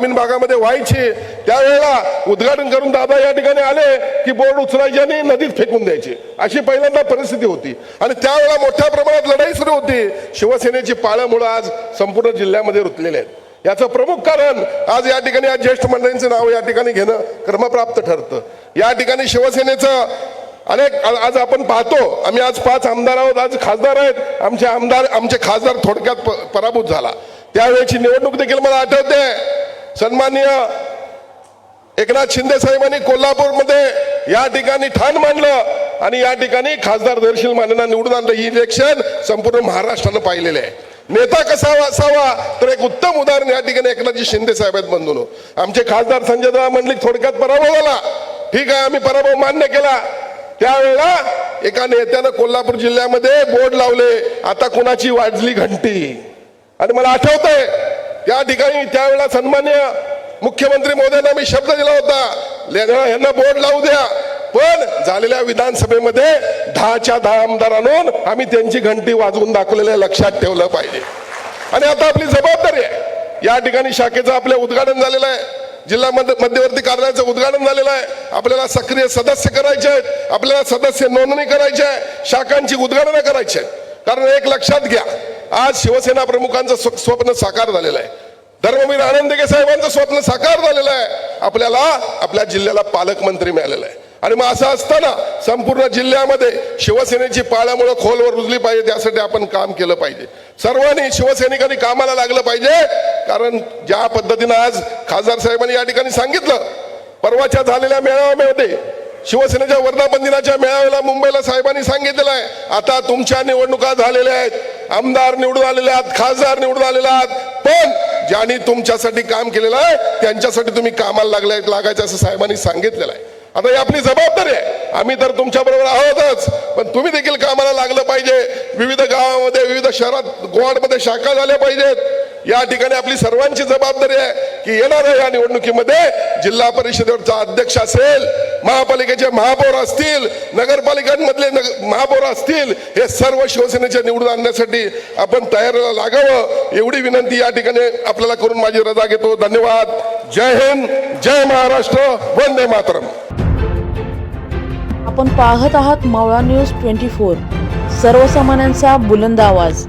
ग्रामीण भागामध्ये व्हायची. त्यावेळेला उद्घाटन करून दादा या ठिकाणी आले की बोर्ड उचलायचे आणि नदीत फेकून द्यायचे. अशी पहिल्यांदा परिस्थिती होती. आणि त्यावेळेला मोठ्या प्रमाणात लढाई सुरू होती. शिवसेनेची पाळमुळं आज संपूर्ण जिल्ह्यामध्ये रुतलेले आहेत. याचं प्रमुख कारण आज या ठिकाणी आज ज्येष्ठ मंडळींचं नाव या ठिकाणी घेणं क्रमप्राप्त ठरतं. या ठिकाणी शिवसेनेचं अनेक आज आपण पाहतो आम्ही आज पाच आमदार आहोत आज खासदार आहेत. आमचे आमदार आमचे खासदार थोडक्यात प- पराभूत झाला. त्यावेळेची निवडणूक देखील मला आठवते. सन्माननीय एकनाथ शिंदे साहेबांनी कोल्हापूरमध्ये या ठिकाणी ठाण मांडलं आणि या ठिकाणी खासदार दर्शील मानेना निवडून आणलं ही इलेक्शन संपूर्ण महाराष्ट्रानं पाहिलेलं आहे. नेता कसा असावा तर एक उत्तम उदाहरण या ठिकाणी एकनाथजी शिंदे साहेब आहेत बंधून. आमचे खासदार संजय दादा मंडलिक थोडक्यात पराभव झाला. ठीक आहे आम्ही पराभव मान्य केला. त्यावेळेला एका नेत्यानं कोल्हापूर जिल्ह्यामध्ये बोर्ड लावले आता कोणाची वाजली घंटी? आणि मला आठवतंय या ठिकाणी त्यावेळेला सन्मान्य मुख्यमंत्री मोदयांना मी शब्द दिला होता यांना बोर्ड लावू द्या. पण झालेल्या विधानसभेमध्ये दहाच्या दहा आमदार आणून आम्ही त्यांची घंटी वाजवून दाखवलेल्या लक्षात ठेवलं पाहिजे. आणि आता आपली जबाबदारी आहे. या ठिकाणी शाखेचं आपलं उद्घाटन झालेलं आहे. जिल्हा मध्य मध्यवर्ती कार्यालयाचं उद्घाटन झालेलं आहे. आपल्याला सक्रिय सदस्य करायचे आहेत. आपल्याला सदस्य नोंदणी करायची आहे. शाखांची उद्घाटनं करायची आहेत. कारण एक लक्षात घ्या आज शिवसेना प्रमुखांचं स्वप्न साकार झालेलं आहे. धर्मवीर आनंदगे साहेबांचं स्वप्न साकार झालेलं आहे. आपल्याला आपल्या जिल्ह्याला पालकमंत्री मिळालेलं आहे. आणि मग असं असताना संपूर्ण जिल्ह्यामध्ये शिवसेनेची पाळ्यामुळे खोलवर रुजली पाहिजे त्यासाठी आपण काम केलं पाहिजे. सर्वांनी शिवसैनिकांनी कामाला लागलं पाहिजे. कारण ज्या पद्धतीनं आज खासदार साहेबांनी या ठिकाणी सांगितलं परवाच्या झालेल्या मेळाव्यामध्ये शिवसेनेच्या वर्धापन दिनाच्या मेळाव्याला मुंबईला साहेबांनी सांगितलेलं आहे. आता तुमच्या निवडणुका झालेल्या आहेत. आमदार निवडून आलेले आहात खासदार निवडून आलेले आहात. पण ज्यांनी तुमच्यासाठी काम केलेलं आहे त्यांच्यासाठी तुम्ही कामाला लागलाय लागायचं असं साहेबांनी सांगितलेलं आहे. आता ही आपली जबाबदारी आहे. आम्ही तर तुमच्या बरोबर आहोतच. पण तुम्ही देखील कामाला लागलं पाहिजे. विविध गावामध्ये विविध शहरात गोवाडमध्ये शाखा झाल्या पाहिजेत. या ठिकाणी आपली सर्वांची जबाबदारी आहे. की येणाऱ्या या निवडणुकीमध्ये. जिल्हा परिषदेवरचा अध्यक्ष असेल महापालिकेचे महापौर असतील नगरपालिकांमधले नग- महापौर असतील हे सर्व शिवसेनेच्या निवडून आणण्यासाठी आपण तयार लागावं. एवढी विनंती या ठिकाणी आपल्याला करून माझी रजा घेतो. धन्यवाद. जय हिंद जय महाराष्ट्र. वंदे मातरम. आपण पाहत आहात मावळा न्यूज ट्वेंटी फोर. सर्वसामान्यांचा बुलंद आवाज.